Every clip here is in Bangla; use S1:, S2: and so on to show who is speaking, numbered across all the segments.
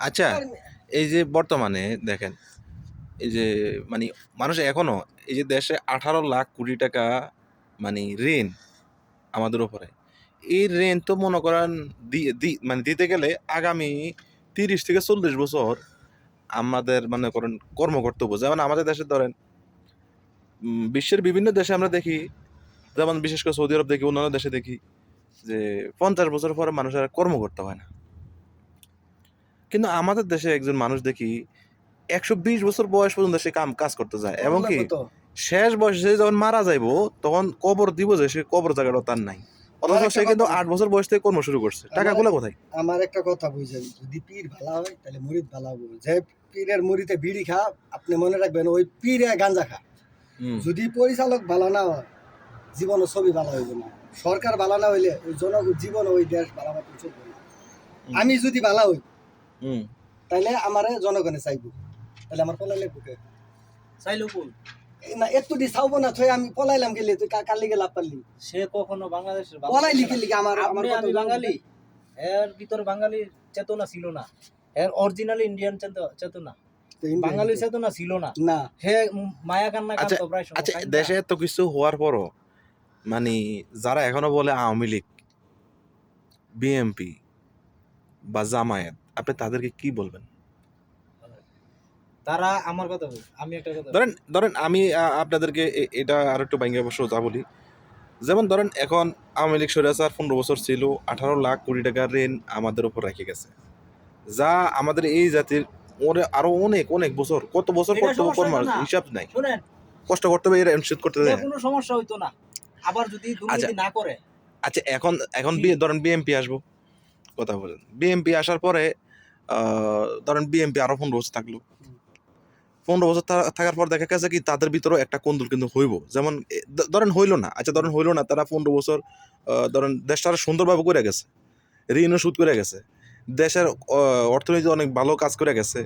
S1: আচ্ছা এই যে বর্তমানে দেখেন এই যে মানে মানুষ এখনও এই যে দেশে আঠারো লাখ কোটি টাকা মানে ঋণ আমাদের উপরে এই ঋণ তো মনে করেন দি- দি- মানে দিতে গেলে আগামী তিরিশ থেকে চল্লিশ বছর আমাদের মনে করেন কর্ম করতে হবে যেমন আমাদের দেশে ধরেন বিশ্বের বিভিন্ন দেশে আমরা দেখি যেমন বিশেষ করে সৌদি আরব দেখি অন্যান্য দেশে দেখি যে পঞ্চাশ বছর পরে মানুষের কর্ম করতে হয় না। কিন্তু আমাদের দেশে একজন মানুষ দেখি একশো বিশ বছর বয়স পর্যন্ত সে কাম কাজ করতে যায় এবং কি শেষ বয়সে যখন মারা যাইবো তখন কবর দিব যে সে কবর জায়গাটা তার নাই। অথচ সে কিন্তু আট বছর বয়স থেকে কর্ম শুরু করছে। টাকাগুলো কোথায়?
S2: আমার একটা কথা বুঝেন যদি পীর ভালো হয় তাহলে মুরিদ ভালো হবে। যে পীরের মুড়িতে বিড়ি খা আপনি মনে রাখবেন ওই পীরে গাঞ্জা খা। যদি পরিচালক ভালো না হয় জীবন ছবি ভালো হইবে না। সরকার ভালো না হইলে ওই জন জীবন ওই দেশ ভালো মতো চলবে না। আমি যদি ভালো হই তাহলে আমারে জনগণে চাইব। তাহলে আমার পলাইলে বুকে
S3: চাইলো কোন?
S2: না একটু দি চাইব না থই আমি পলাইলাম গেলে তুই কা- কার লিগে লাভ পারলি?
S3: সে কখনো বাংলাদেশের
S2: পলাই লিখে লিখে আমার আমার কত
S3: আমি বাঙালি এর ভিতরে বাঙালির চেতনা ছিল না। এর অরিজিনাল ইন্ডিয়ান চেতনা।
S2: তো
S3: বাঙালির চেতনা ছিল না।
S2: না।
S3: হে মায়া কান্না
S1: আচ্ছা,
S3: প্রায়
S1: আচ্ছা দেশে এত কিছু হওয়ার পরও মানে যারা এখনও বলে আওয়ামী লীগ বিএমপি বা জামায়াত আপনি তাদেরকে কি বলবেন?
S3: তারা আমার কথা বল আমি একটা কথা
S1: ধরেন ধরেন আমি আপনাদেরকে এটা আর একটু বাইঙ্গে অবশ্য যা বলি। যেমন ধরেন এখন আওয়ামী লীগ সরিয়াচার পনেরো বছর ছিল আঠারো লাখ কোটি টাকার ঋণ আমাদের উপর রেখে গেছে। যা আমাদের এই জাতির ওরে আরও অনেক অনেক বছর কত বছর কর্ম
S3: না।
S1: হিসাব নাই। কষ্ট করতে হবে এরা শোধ করতে
S3: কোনো সমস্যা হইতো না। আবার যদি দুর্নীতি না করে?
S1: আচ্ছা এখন এখন বি- ধরেন বিএমপি আসব কথা বলেন। বিএমপি আসার পরে ধরেন বিএমপি আরও পনেরো বছর থাকল। পনেরো বছর থাকার পর দেখা গেছে কি তাদের ভিতরেও একটা কোন্দল কিন্তু হইব। যেমন ধরেন হইল না আচ্ছা ধরেন হইল না তারা পনেরো বছর ধরেন দেশটা আরও সুন্দরভাবে করে গেছে ঋণও সুদ করে গেছে দেশের অর্থনীতি অনেক ভালো কাজ করে গেছে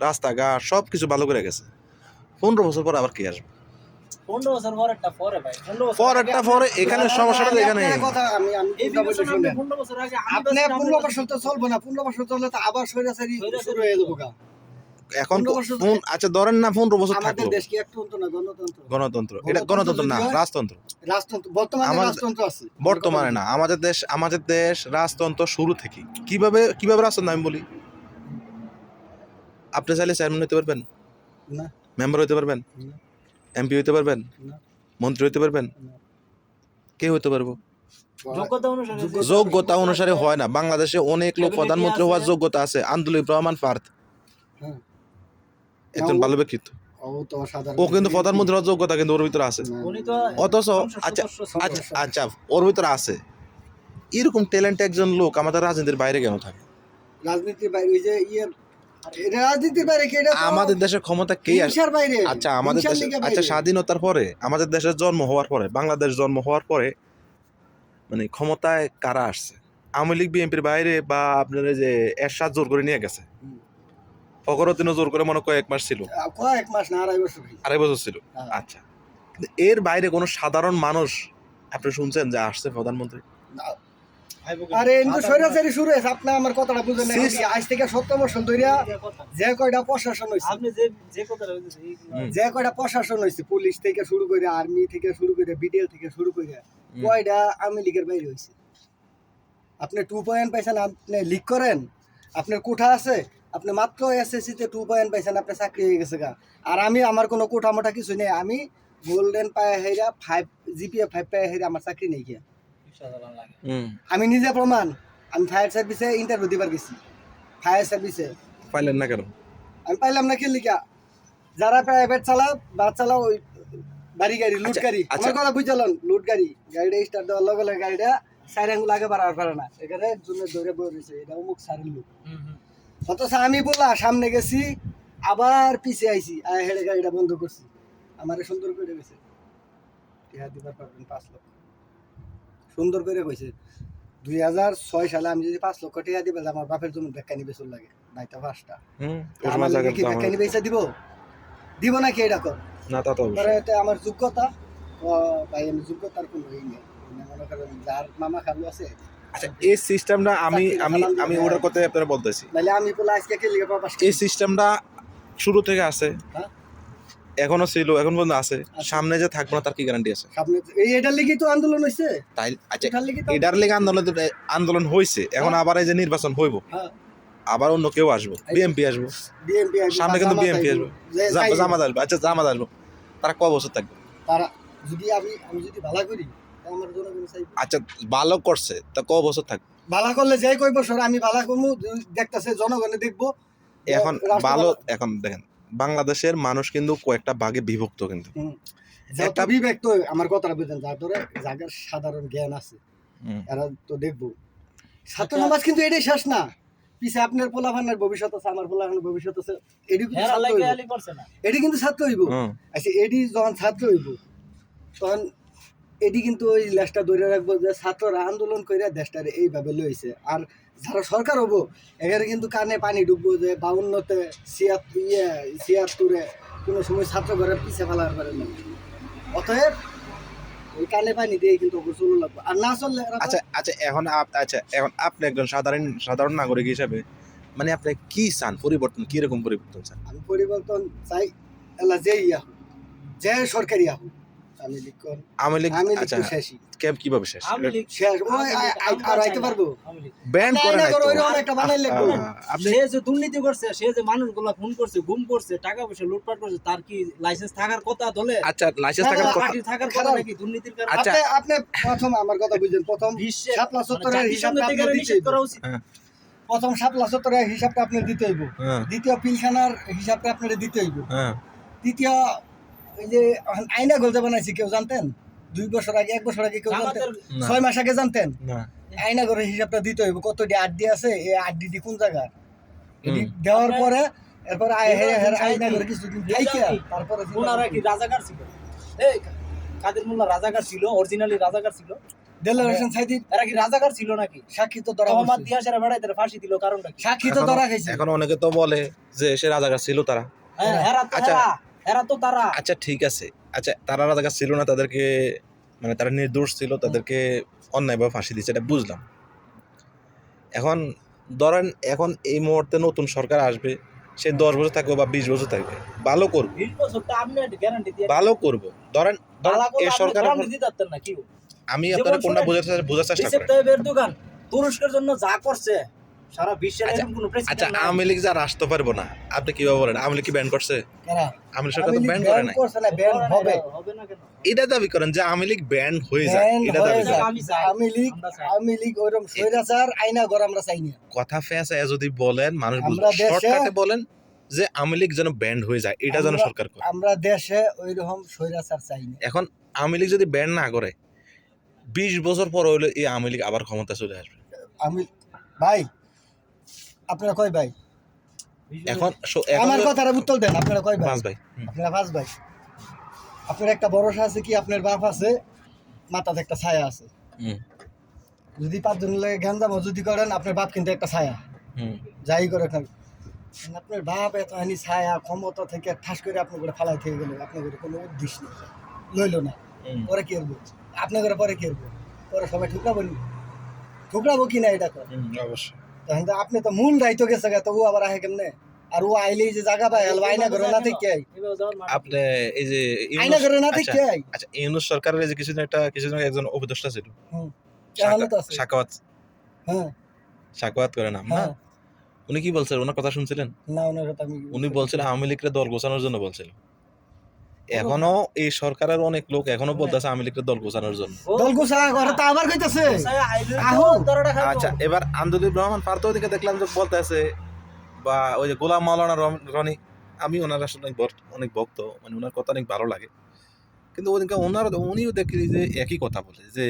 S1: রাস্তাঘাট সব কিছু ভালো করে গেছে। পনেরো বছর পর আবার কি আসবে?
S3: পর
S1: এখানে সমস্যাটা এখানে
S3: আপনি পনেরো বছর
S2: তো চলবো না পনেরো বছর চললে তো আবার সৈরাচারি শুরু হয়ে যাব
S1: এখন ফোন আচ্ছা ধরেন না পনেরো বছর থাকল।
S2: দেশ কি একতন্ত্র না গণতন্ত্র?
S1: গণতন্ত্র। এটা
S2: গণতন্ত্র
S1: না রাজতন্ত্র।
S2: রাজতন্ত্র বর্তমানে রাজতন্ত্র আছে।
S1: বর্তমানে না আমাদের দেশ আমাদের দেশ রাজতন্ত্র শুরু থেকে কীভাবে কীভাবে রাজতন্ত্র আমি বলি? আপনি চাইলে চেয়ারম্যান হতে পারবেন?
S2: না।
S1: মেম্বার হতে পারবেন?
S2: না।
S1: এমপি হতে পারবেন? মন্ত্রী হতে পারবেন? কে হতে পারব?
S3: যোগ্যতা অনুসারে যে-
S1: যোগ্যতা অনুসারে হয় না। বাংলাদেশে অনেক লোক প্রধানমন্ত্রী হওয়ার যোগ্যতা আছে। আন্দুলিব রহমান পার্থ
S2: হ্যাঁ।
S1: একজন ভালো ব্যক্তিত্ব
S2: ও তো সাধারণ
S1: ও কিন্তু প্রধানমন্ত্রী হওয়ার যোগ্যতা কিন্তু ওর ভিতরে আছে।
S2: না,
S3: উনি তো
S1: অথচ আচ্ছা আচ্ছা আচ্ছা ওর ভিতরে আছে। এরকম ট্যালেন্ট একজন লোক আমাদের রাজনীতির বাইরে কেন থাকে?
S2: রাজনীতির বাইরে ওই যে ইয়ে এটা রাজনীতির বাইরে কি? এটা
S1: আমাদের দেশের ক্ষমতা কে
S2: হিংসার বাইরে।
S1: আচ্ছা আমাদের দেশে আচ্ছা স্বাধীনতার পরে আমাদের দেশের জন্ম হওয়ার পরে বাংলাদেশ জন্ম হওয়ার পরে মানে ক্ষমতায় কারা আসছে? আওয়ামী লীগ বিএনপির বাইরে বা আপনার যে এরশাদ জোর করে নিয়ে গেছে?
S2: হুম।
S1: ফকরুদ্দিনও জোর করে মনে কয়েক মাস ছিল।
S2: কয়েক মাস না আড়াই বছর
S1: আড়াই বছর ছিল।
S2: হ্যাঁ।
S1: আচ্ছা। কিন্তু এর বাইরে কোনো সাধারণ মানুষ আপনি শুনছেন যে আসছে প্রধানমন্ত্রী?
S2: আরে কিন্তু স্বৈরাচারী শুরু হয়েছে আপনি আমার কথাটা বুঝেন না আজ থেকে সত্তর বছর ধরে যে কয়টা প্রশাসন হয়েছে
S3: যে
S2: কয়টা প্রশাসন হয়েছে পুলিশ থেকে শুরু করে আর্মি থেকে শুরু করে বিডিএল থেকে শুরু করে কয়টা আওয়ামী লীগের বাইরে হয়েছে আপনি টু পয়েন্ট পাইছেন আপনি লিক করেন আপনার কোঠা আছে আপনি মাত্র এসএসসি তে টু পয়েন্ট পাইছেন আপনার চাকরি হয়ে গেছে গা। আর আমি আমার কোনো কোঠা মোটা কিছু নেই। আমি গোল্ডেন পায়ে হেরা ফাইভ জিপিএ ফাইভ পায়ে হেরা আমার চাকরি নেই গিয়া। আমি নিজে প্রমাণ আমি ফায়ার সার্ভিসে ইন্টারভিউ দিবার গেছি। ফায়ার সার্ভিসে
S1: পাইলেন না কেন?
S2: আমি পাইলাম না খেলিকা যারা প্রাইভেট চালা বাস চালা ওই বাড়ি গাড়ি লুট
S1: আচ্ছা,
S2: গাড়ি।
S1: আচ্ছা।
S2: আমার কথা বুঝালন লুট গাড়ি। গাড়িটা স্টার্ট দেওয়ার লগে লগে গাড়িটা সাইড আঙ্গুল আগে বাড়ার পারে না। এখানে জন্য ধরে বয়ে রয়েছে এটা অমুক সারের লোক। অথচ আমি বলা সামনে গেছি আবার পিছে আইছি আয় হেড়ে গাড়িটা বন্ধ করছি। আমারে সুন্দর করে গেছে টিহা দিবার পারবেন পাঁচ লক্ষ। সুন্দর করে কইছে দুই হাজার ছয় সালে আমি যদি পাঁচ লক্ষ টাকা দিবে আমার বাপের জমি বেকানি বেচুর লাগে বাইটা পাঁচটা। কি বেকানি পয়সা দিব? দিব না কি এটা কর?
S1: না তা তো
S2: এটা আমার যোগ্যতা। ভাই আমি যোগ্যতার কোনো ই নেই। মানে মনে করেন যার মামা খালু আছে
S1: আচ্ছা এই সিস্টেমটা আমি আমি আমি। ওটার কথা আপনারা বলতেছি।
S2: নাহলে আমি বলে আজকে কে লিখে
S1: এই সিস্টেমটা শুরু থেকে আছে।
S2: হ্যাঁ।
S1: এখনও ছিল এখন পর্যন্ত আছে। সামনে যে থাকব না তার কি গ্যারান্টি আছে?
S2: এই এটার লিগেই তো আন্দোলন হয়েছে
S1: তাই আচ্ছা
S2: এটার
S1: লেগে আন্দোলন আন্দোলন হয়েছে এখন আবার এই যে নির্বাচন হইব।
S2: হ্যাঁ।
S1: আবার অন্য কেউ আসব। বিএমপি আসব। সামনে কিন্তু BNP আসবে। জামাত আসবে। আচ্ছা জামাত আসব। তারা ক বছর থাকবে?
S2: তারা যদি আমি আমি যদি ভালো করি
S1: আচ্ছা ভালো করছে তা ক বছর থাকবে?
S2: ভালো করলে যাই কই বছর আমি ভালো করব দেখতেছে জনগণে দেখব।
S1: এখন ভালো- এখন দেখেন বাংলাদেশের মানুষ কিন্তু কয়েকটা ভাগে বিভক্ত কিন্তু। একটা-
S2: বিভক্ত আমার কথাটা বুঝেন যার ধরে যাদের সাধারণ জ্ঞান আছে। এরা তো দেখব। ছাত্র সমাজ কিন্তু এটাই শেষ না। পিছে আপনার পোলাভানের ভবিষ্যৎ আছে আমার পোলাভানের ভবিষ্যৎ আছে এটি কিন্তু ছাত্র হইব। কিন্তু ছাত্র হইব। আচ্ছা এটি যখন ছাত্র হইব তখন এটি কিন্তু ওই লেসটা ধরে রাখব যে ছাত্ররা আন্দোলন করে দেশটার এইভাবে লইছে। আর যারা সরকার হব এখানে কিন্তু কানে পানি ডুববো যে বাউন্নতে ছিয়াত্তর ইয়ে ছিয়াত্তরে কোনো সময় ছাত্র ঘরে পিছিয়ে ফেলার পারে না। অতএব ওই কানে পানি দিয়ে কিন্তু চলে লাগবো। আর না চললে
S1: আচ্ছা আচ্ছা এখন আপ- আচ্ছা এখন আপনি একজন সাধারণ সাধারণ নাগরিক হিসাবে মানে আপনি কি চান? পরিবর্তন কি রকম পরিবর্তন চান?
S2: আমি পরিবর্তন চাই এলা যে ইয়া হোক যে সরকারি হোক।
S1: আওয়ামী লীগ আচ্ছা ক্যাব কীভাবে শেষ?
S2: শেষ। ওই আ- আ- আর আইতে পারব
S1: ব্যান করে
S2: না,
S1: নাই
S2: করো,
S1: তো।
S2: ওইরকম একটা বানাই লাগবো।
S3: সে যে দুর্নীতি করছে সে যে মানুষগুলা খুন করছে গুম করছে টাকা পয়সা লুটপাট করছে তার কি লাইসেন্স থাকার কথা দলে
S1: আচ্ছা লাইসেন্স থাকার কথা
S3: পার্টি থাকার কথা নাকি? দুর্নীতির কারণে
S1: আচ্ছা।
S2: আপনি আপনি প্রথম আমার কথা প্রথম
S3: মানে
S2: হিসাবটা আপনি
S3: নিষেধ করা উচিত।
S2: প্রথম শাপলা চত্বরের হিসাবটা আপনি দিতে হইব।
S1: হ্যাঁ।
S2: দ্বিতীয় পিলখানার হিসাবটা আপনার দিতে হইব।
S1: হ্যাঁ।
S2: এই যে আইনা গলতে বানাইছি কেউ জানতেন? দুই বছর আগে এক বছর আগে কেউ জানতেন? ছয় মাস আগে জানতেন? আইনা ঘরের হিসাবটা দিতে হইব কতটি আড্ডি আছে এই আড্ডিটি কোন জায়গা দেওয়ার পরে এরপরে আয় হে
S3: এবার
S2: হের
S3: চাই
S2: আইনা ঘরে কিছুদিন
S3: এটা
S2: থাইকে তারপরে
S3: ওনারা কি রাজাকার ছিল? এই কাদের মোল্লা রাজাকার ছিল অরিজিনালি রাজাকার ছিল?
S2: তো
S1: এখনো-
S2: ধরা খাইছে
S1: এখন অনেকে তো বলে যে সে রাজাকার ছিল তারা।
S3: হ্যাঁ,
S1: আচ্ছা।
S3: এরা তো তারা।
S1: আচ্ছা ঠিক আছে। আচ্ছা তারা রাজাকার ছিল না তাদেরকে মানে তারা নির্দোষ ছিল তাদেরকে অন্যায়ভাবে ফাঁসি দিচ্ছে এটা বুঝলাম। এখন ধরেন এখন এই মুহূর্তে নতুন সরকার আসবে সে দশ বছর থাকবে বা বিশ বছর থাকবে ভালো করবে। ভালো করব। ধরেন এই সরকার আমি আপনারা কোনটা বোঝার বোঝার চেষ্টা
S3: দোকান তুরস্কের জন্য যা করছে সারা বিশ্বের
S1: আচ্ছা,
S3: এরকম কোনো
S1: আচ্ছা
S3: প্রেসিডেন্ট নাই।
S1: আওয়ামী লীগ যার আসতে পারব না আপনি কীভাবে বলেন? আওয়ামী লীগ কি ব্যান করছে?
S2: কারা
S1: আওয়ামী লীগ সরকার তো ব্যান করে
S2: করছে না ব্যান হবে।
S3: হবে না কেন?
S1: এটা দাবি করেন যে আওয়ামী লীগ ব্যান হয়ে যায় এটা দাবি করেন।
S3: আমি চাই।
S2: আওয়ামী লীগ
S3: আমরা চাই।
S2: আওয়ামী লীগ ওইরকম স্বৈরাচার আইনা আমরা চাই না।
S1: কথা ফেঁসে যদি বলেন মানুষ বুঝবে। শর্টকাটে বলেন যে আওয়ামী লীগ যেন ব্যান্ড হয়ে যায় এটা যেন সরকার করে।
S2: আমরা দেশে ওইরকম স্বৈরাচার চাই না।
S1: এখন আওয়ামী লীগ যদি ব্যান্ড না করে বিশ বছর পর হইলে এই আওয়ামী লীগ আবার ক্ষমতা চলে আসবে।
S2: আমি ভাই আপনারা কয় ভাই?
S1: এখন
S2: আমার কথার উত্তর দেন আপনারা কয় ভাই?
S1: পাঁচ ভাই।
S2: আপনারা পাঁচ ভাই। আপনার একটা ভরসা আছে কি? আপনার বাপ আছে মাথাতে একটা ছায়া আছে। যদি পাঁচজন লাগে গ্যাঞ্জাম যদি করেন আপনার বাপ কিন্তু একটা ছায়া।
S1: হুম।
S2: যাই করে খান আপনার বাপ এত হানি ছায়া ক্ষমতা থেকে ঠাস করে আপনার করে ফালাই থেকে গেল আপনার করে কোনো উদ্দেশ্য নেই। লইল না। পরে কি করব? আপনার করে পরে কি করব? পরে সবাই ঠুকরাবো নি? ঠুকরাবো কি না এটা কর
S1: অবশ্যই।
S2: তখন তো আপনি তো মূল দায়িত্ব গেছে গা, তো ও আবার আহে কেমনে? আর ও আইলেই যে জায়গা পায় হেলবা আইনা করে না থেকে
S1: আপনি এই যে
S2: আইনা করে না
S1: আচ্ছা,
S2: থেকে আই
S1: আচ্ছা ইউনুস সরকারের যে কিছুদিন একটা কিছুদিন একজন উপদেষ্টা ছিল।
S2: এখনও তো আছে?
S1: সাকাওয়াত
S2: হ্যাঁ।
S1: সাকাওয়াত করে নাম না?
S2: হ্যাঁ।
S1: উনি কি বলছেন? ওনার কথা শুনছিলেন?
S2: না ওনার কথা আমি
S1: উনি বলছিলেন আওয়ামী লীগের দল গোছানোর জন্য বলছিল। এখনও এই সরকারের অনেক লোক এখনও বলতেছে আওয়ামী লীগের দল গোছানোর জন্য।
S2: দল গোসা করে তো আবার কইতাছে।
S1: আচ্ছা এবার আন্দোলিব রহমান পার্থ দিকে দেখলাম যে বলতেছে বা ওই যে গোলাম মাওলানা রনি আমি ওনার আসলে অনেক অনেক ভক্ত মানে ওনার কথা অনেক ভালো লাগে। কিন্তু ওদিকে ওনার উনিও দেখি যে একই কথা বলে যে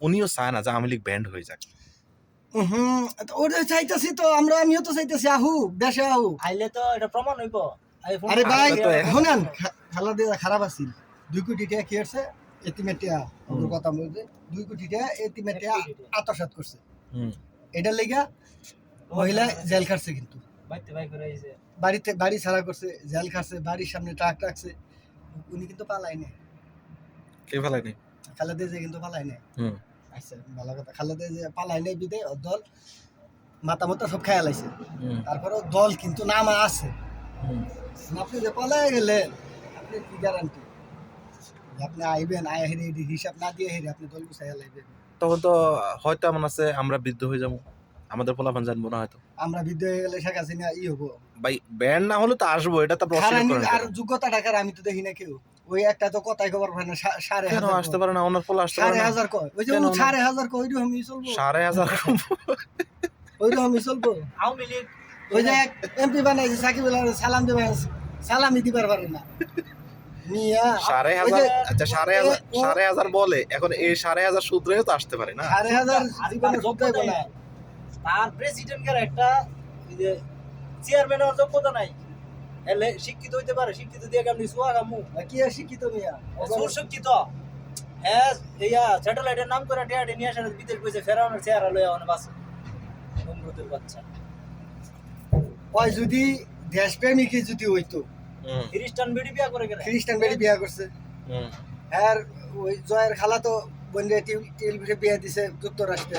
S1: উনিও চায় না যে আওয়ামী লীগ ব্যান্ড হয়ে যাক।
S2: হুম ওটা চাইতেছি তো আমরা আমিও তো চাইতেছি আহু দেশে আহু।
S3: আইলে তো এটা প্রমাণ হইব।
S2: আরে ভাই শুনেন খেলা দিয়ে খারাপ আছিল। দুই কোটি টাকা কি হচ্ছে এতিমেটিয়া কথা বলতে। দুই কোটি টাকা এতিমেটিয়া আত্মসাৎ করছে।
S1: হুম।
S2: এটার লেগা মহিলা জেল খাটছে কিন্তু।
S3: বাইতে বাই করে আইছে।
S2: বাড়িতে বাড়ি ছাড়া করছে জেল খাটছে বাড়ির সামনে ট্রাক রাখছে। উনি কিন্তু পালাই নেই
S1: কে ফেলাই নেই
S2: খেলা দিয়ে যে কিন্তু পালাই নেই
S1: হুম।
S2: আচ্ছা ভালো কথা। খালেদা যে পালাই নেই বিদে দল মাথা মাথা সব খেয়াল আছে তারপরে দল কিন্তু নামা আছে। আপনি যে পালাই গেলেন আপনি কি গ্যারান্টি আপনি আইবেন আয় হেরে হিসাব না দিয়ে হেরে আপনি দল গুছাইয়া লাইবেন।
S1: তখন তো হয়তো এমন আছে আমরা বৃদ্ধ হয়ে যাব। আমাদের পোলাপান জানব না হয়তো।
S2: আমরা বিদ্য হয়ে গেলে শেখ হাসিনা ই হব।
S1: ভাই ব্যান্ড না হলে তো আসব এটা তো প্রশ্ন
S2: আর যোগ্যতা টাকার আমি তো দেখি না কেউ। ওই একটা তো কথাই খবর পায় না সাড়ে হাজার
S1: আসতে পারে না? ওনার পোলা আসতে
S2: সাড়ে হাজার কয়। ওই যে? সাড়ে হাজার কয় ওইরকম আমি চলবো।
S1: সাড়ে হাজার
S2: ওইরকম চলবো।
S3: আওয়ামী লীগ
S2: ওই যে এমপি বানাইছে সাকিব আল হাসান সালাম দেবে সালামই দিবার পারে না।
S1: সাড়ে হাজার আচ্ছা সাড়ে হাজার সাড়ে হাজার বলে এখন এই সাড়ে হাজার সূত্রেও তো আসতে পারে না।
S2: সাড়ে হাজার
S3: তার
S2: যোগ্যতা
S3: নাই। তার প্রেসিডেন্টের একটা চেয়ারম্যান হওয়ার যোগ্যতা নাই। এলে শিক্ষিত হইতে পারে শিক্ষিত দিয়ে কেমনি সোয়া কামু?
S2: কি শিক্ষিত মিয়া?
S3: সুর শিক্ষিত। হ্যাঁ ইয়া স্যাটেলাইটের নাম করে টিয়াটে নিয়ে বিদেশ বসে ফেরানোর চেহারা লইয়া বাস। বাচ্চা।
S2: ওই যদি দেশপ্রেমিকই যদি হইতো
S3: খ্রিস্টান বেড়ি বিয়া করে
S2: খ্রিস্টান বেড়ি বিয়া করছে। আর ওই জয়ের খালা তো বন্ধে টিউলিপে বিয়া দিছে যুক্তরাষ্ট্রে।